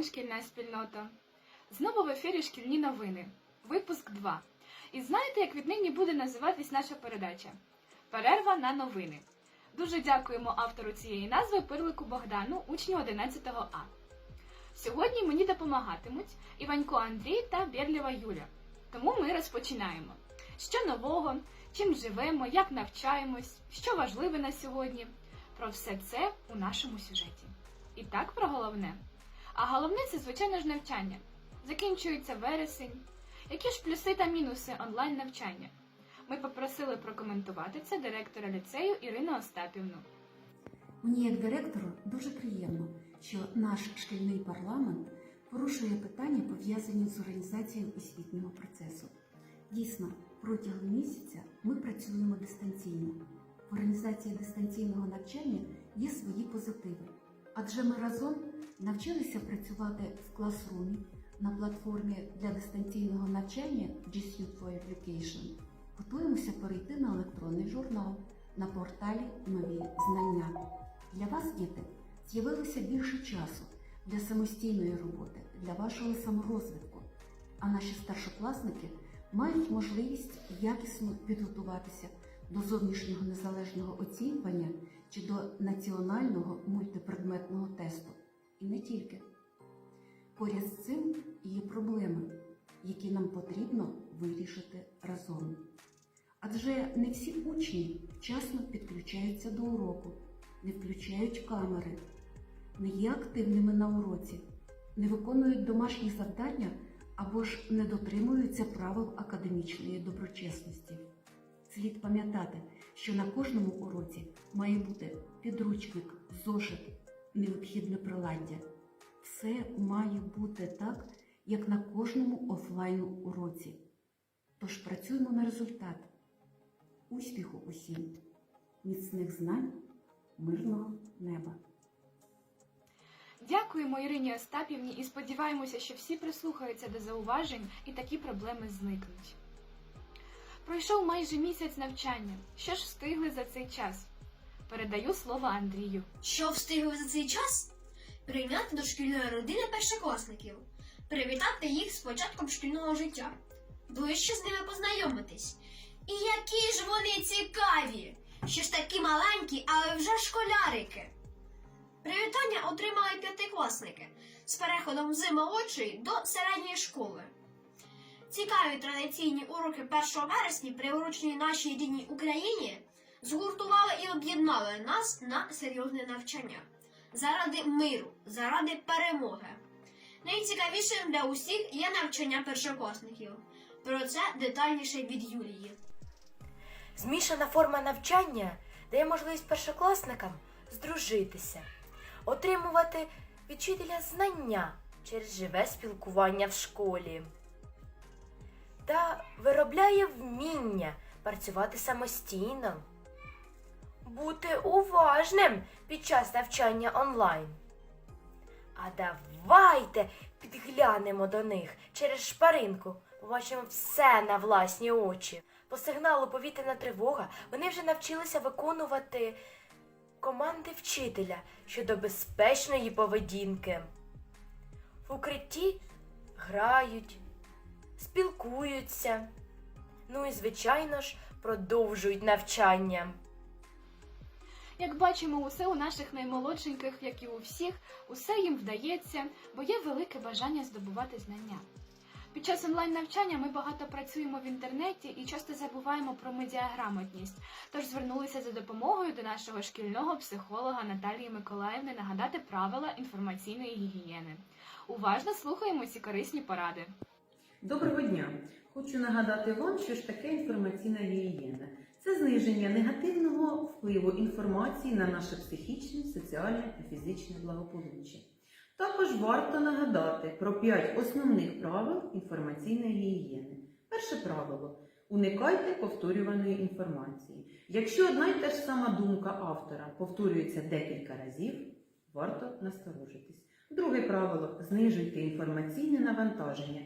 день, шкільна спільнота. Знову в ефірі шкільні новини. Випуск 2. І знаєте, як віднині буде називатись наша передача? Перерва на новини. Дуже дякуємо автору цієї назви Пирлику Богдану, учню 11 А. Сьогодні мені допомагатимуть Іванько Андрій та Бєрлєва Юля. Тому ми розпочинаємо. Що нового, чим живемо, як навчаємось, що важливе на сьогодні. Про все це у нашому сюжеті. І так про головне. А головне це, звичайно ж, навчання. Закінчується вересень. Які ж плюси та мінуси онлайн навчання? Ми попросили прокоментувати це директора ліцею Ірину Остапівну. Мені, як директору, дуже приємно, що наш шкільний парламент порушує питання, пов'язані з організацією освітнього процесу. Дійсно, протягом місяця ми працюємо дистанційно. В організації дистанційного навчання є свої позитиви, адже ми разом навчилися працювати в класрумі на платформі для дистанційного навчання G Suite for Education. Готуємося перейти на електронний журнал на порталі Нові знання. Для вас, діти, з'явилося більше часу для самостійної роботи, для вашого саморозвитку. А наші старшокласники мають можливість якісно підготуватися до зовнішнього незалежного оцінювання чи до національного мультипредметного тесту. І не тільки. Поряд з цим є проблеми, які нам потрібно вирішити разом. Адже не всі учні вчасно підключаються до уроку, не включають камери, не є активними на уроці, не виконують домашні завдання або ж не дотримуються правил академічної доброчесності. Слід пам'ятати, що на кожному уроці має бути підручник, зошит, необхідне приладдя. Все має бути так, як на кожному офлайн уроці. Тож працюємо на результат. Успіху усім, міцних знань, мирного неба. Дякуємо Ірині Остапівні і сподіваємося, що всі прислухаються до зауважень і такі проблеми зникнуть. Пройшов майже місяць навчання. Що ж встигли за цей час? Передаю слово Андрію. Що встигли за цей час? Прийняти до шкільної родини першокласників, привітати їх з початком шкільного життя, ближче з ними познайомитись. І які ж вони цікаві! Що ж такі маленькі, але вже школярики. Привітання отримали п'ятикласники з переходом з молодшої до середньої школи. Цікаві традиційні уроки 1 вересня, приурочені нашій рідній Україні, згуртували і об'єднали нас на серйозне навчання заради миру, заради перемоги. Найцікавішим для усіх є навчання першокласників. Про це детальніше від Юлії. Змішана форма навчання дає можливість першокласникам здружитися, отримувати від знання через живе спілкування в школі та виробляє вміння працювати самостійно, бути уважним під час навчання онлайн. А давайте підглянемо до них через шпаринку, побачимо все на власні очі. По сигналу повітряна тривога вони вже навчилися виконувати команди вчителя щодо безпечної поведінки. В укритті грають, спілкуються. Ну і, звичайно ж, продовжують навчання. Як бачимо, усе у наших наймолодшеньких, як і у всіх, усе їм вдається, бо є велике бажання здобувати знання. Під час онлайн навчання ми багато працюємо в інтернеті і часто забуваємо про медіаграмотність. Тож звернулися за допомогою до нашого шкільного психолога Наталії Миколаївни нагадати правила інформаційної гігієни. Уважно слухаємо ці корисні поради. Доброго дня! Хочу нагадати вам, що ж таке інформаційна гігієна. Це зниження негативного впливу інформації на наше психічне, соціальне та фізичне благополуччя. Також варто нагадати про 5 основних правил інформаційної гігієни. Перше правило уникайте повторюваної інформації. Якщо одна й та ж сама думка автора повторюється декілька разів, варто насторожитись. Друге правило знижуйте інформаційне навантаження.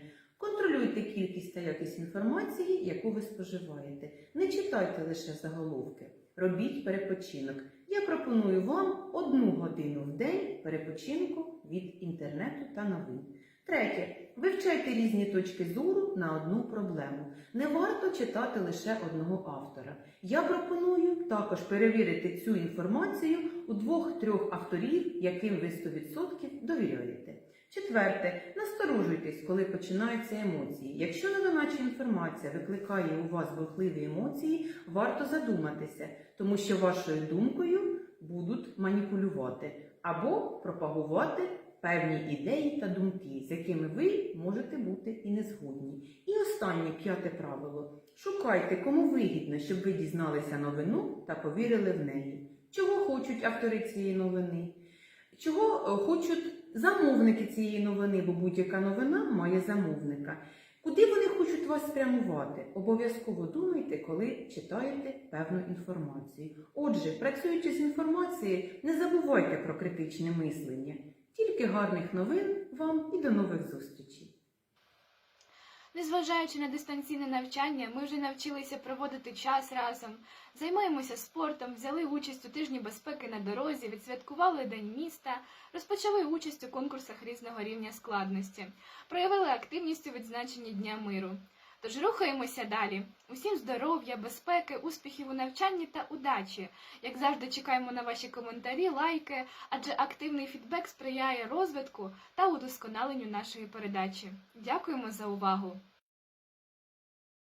Контролюйте кількість та якість інформації, яку ви споживаєте. Не читайте лише заголовки. Робіть перепочинок. Я пропоную вам одну годину в день перепочинку від інтернету та новин. Третє. Вивчайте різні точки зору на одну проблему. Не варто читати лише одного автора. Я пропоную також перевірити цю інформацію у двох-трьох авторів, яким ви 100% довіряєте. Четверте, насторожуйтесь, коли починаються емоції. Якщо новина чи інформація викликає у вас бурхливі емоції, варто задуматися, тому що вашою думкою будуть маніпулювати або пропагувати певні ідеї та думки, з якими ви можете бути і не згодні. І останнє п'яте правило: шукайте, кому вигідно, щоб ви дізналися новину та повірили в неї. Чого хочуть автори цієї новини? Чого е, хочуть замовники цієї новини, бо будь-яка новина має замовника. Куди вони хочуть вас спрямувати? Обов'язково думайте, коли читаєте певну інформацію. Отже, працюючи з інформацією, не забувайте про критичне мислення. Тільки гарних новин вам і до нових зустрічей! Незважаючи на дистанційне навчання, ми вже навчилися проводити час разом, займаємося спортом, взяли участь у тижні безпеки на дорозі, відсвяткували День міста, розпочали участь у конкурсах різного рівня складності, проявили активність у відзначенні Дня миру. Тож рухаємося далі. Усім здоров'я, безпеки, успіхів у навчанні та удачі. Як завжди, чекаємо на ваші коментарі, лайки, адже активний фідбек сприяє розвитку та удосконаленню нашої передачі. Дякуємо за увагу!